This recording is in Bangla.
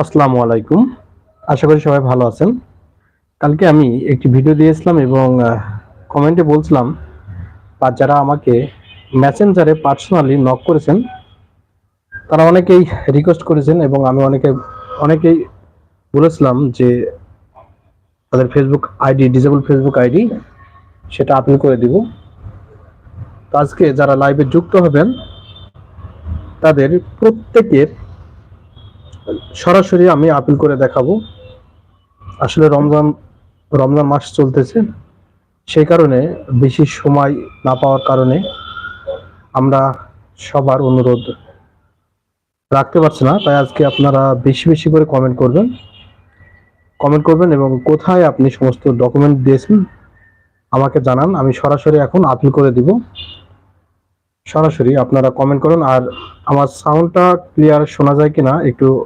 আসসালামু আলাইকুম। আশা করি সবাই ভালো আছেন। কালকে আমি একটি ভিডিও দিয়েছিলাম এবং কমেন্টে বলছিলাম, বা যারা আমাকে মেসেঞ্জারে পার্সোনালি নক করেছেন, তারা অনেকেই রিকোয়েস্ট করেছেন এবং আমি অনেকে, অনেকেই বলেছিলাম যে তাদের Facebook ID disable Facebook ID, সেটা আপিল করে দিব। তো আজকে যারা লাইভে যুক্ত হবেন, তাদের প্রত্যেকের সরাসরি আমি আপিল করে দেখাবো। আসলে রমজান রমজান মাস চলতেছে। সেই কারণে বেশি সময় না পাওয়ার কারণে আমরা সবার অনুরোধ রাখতে পারছি না। তাই আজকে আপনারা বেশি বেশি করে কমেন্ট করবেন। কমেন্ট করবেন এবং কোথায় আপনি সমস্ত ডকুমেন্ট দিয়েছেন আমাকে জানান। আমি সরাসরি এখন আপিল করে দিব। সরাসরি আপনারা কমেন্ট করুন। আর আমার সাউন্ডটা ক্লিয়ার শোনা যায় কিনা একটু